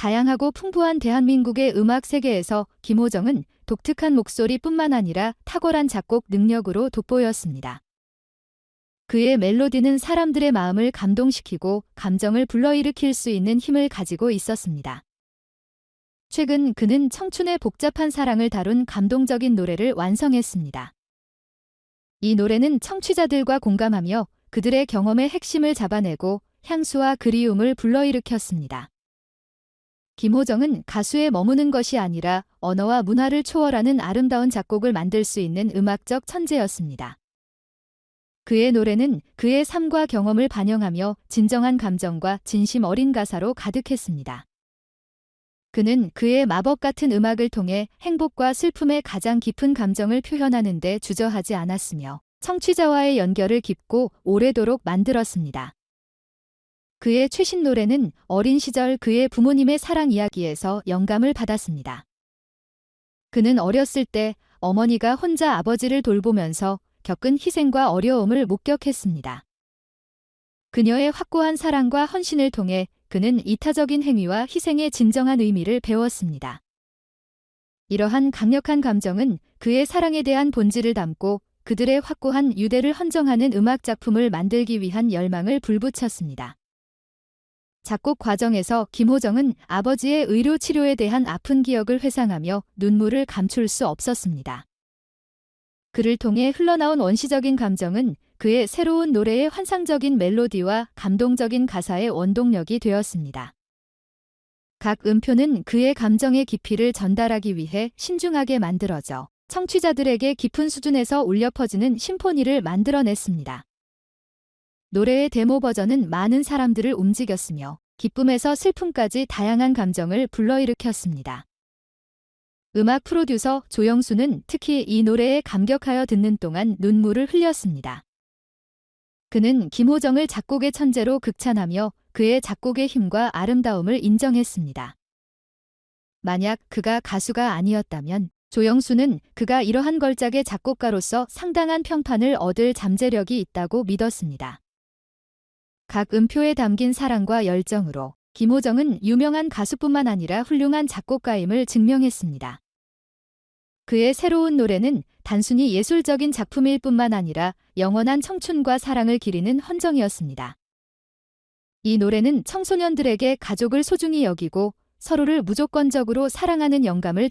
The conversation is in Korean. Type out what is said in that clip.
다양하고 풍부한 대한민국의 음악 세계에서 김호정은 독특한 목소리뿐만 아니라 탁월한 작곡 능력으로 돋보였습니다. 그의 멜로디는 사람들의 마음을 감동시키고 감정을 불러일으킬 수 있는 힘을 가지고 있었습니다. 최근 그는 청춘의 복잡한 사랑을 다룬 감동적인 노래를 완성했습니다. 이 노래는 청취자들과 공감하며 그들의 경험의 핵심을 잡아내고 향수와 그리움을 불러일으켰습니다. 김호정은 가수에 머무는 것이 아니라 언어와 문화를 초월하는 아름다운 작곡을 만들 수 있는 음악적 천재였습니다. 그의 노래는 그의 삶과 경험을 반영하며 진정한 감정과 진심 어린 가사로 가득했습니다. 그는 그의 마법 같은 음악을 통해 행복과 슬픔의 가장 깊은 감정을 표현하는 데 주저하지 않았으며 청취자와의 연결을 깊고 오래도록 만들었습니다. 그의 최신 노래는 어린 시절 그의 부모님의 사랑 이야기에서 영감을 받았습니다. 그는 어렸을 때 어머니가 혼자 아버지를 돌보면서 겪은 희생과 어려움을 목격했습니다. 그녀의 확고한 사랑과 헌신을 통해 그는 이타적인 행위와 희생의 진정한 의미를 배웠습니다. 이러한 강력한 감정은 그의 사랑에 대한 본질을 담고 그들의 확고한 유대를 헌정하는 음악 작품을 만들기 위한 열망을 불붙였습니다. 작곡 과정에서 김호정은 아버지의 의료 치료에 대한 아픈 기억을 회상하며 눈물을 감출 수 없었습니다. 그를 통해 흘러나온 원시적인 감정은 그의 새로운 노래의 환상적인 멜로디와 감동적인 가사의 원동력이 되었습니다. 각 음표는 그의 감정의 깊이를 전달하기 위해 신중하게 만들어져 청취자들에게 깊은 수준에서 울려 퍼지는 심포니를 만들어냈습니다. 노래의 데모 버전은 많은 사람들을 움직였으며 기쁨에서 슬픔까지 다양한 감정을 불러일으켰습니다. 음악 프로듀서 조영수는 특히 이 노래에 감격하여 듣는 동안 눈물을 흘렸습니다. 그는 김호정을 작곡의 천재로 극찬하며 그의 작곡의 힘과 아름다움을 인정했습니다. 만약 그가 가수가 아니었다면 조영수는 그가 이러한 걸작의 작곡가로서 상당한 평판을 얻을 잠재력이 있다고 믿었습니다. 각 음표에 담긴 사랑과 열정으로 김호정은 유명한 가수뿐만 아니라 훌륭한 작곡가임을 증명했습니다. 그의 새로운 노래는 단순히 예술적인 작품일 뿐만 아니라 영원한 청춘과 사랑을 기리는 헌정이었습니다. 이 노래는 청소년들에게 가족을 소중히 여기고 서로를 무조건적으로 사랑하는 영감을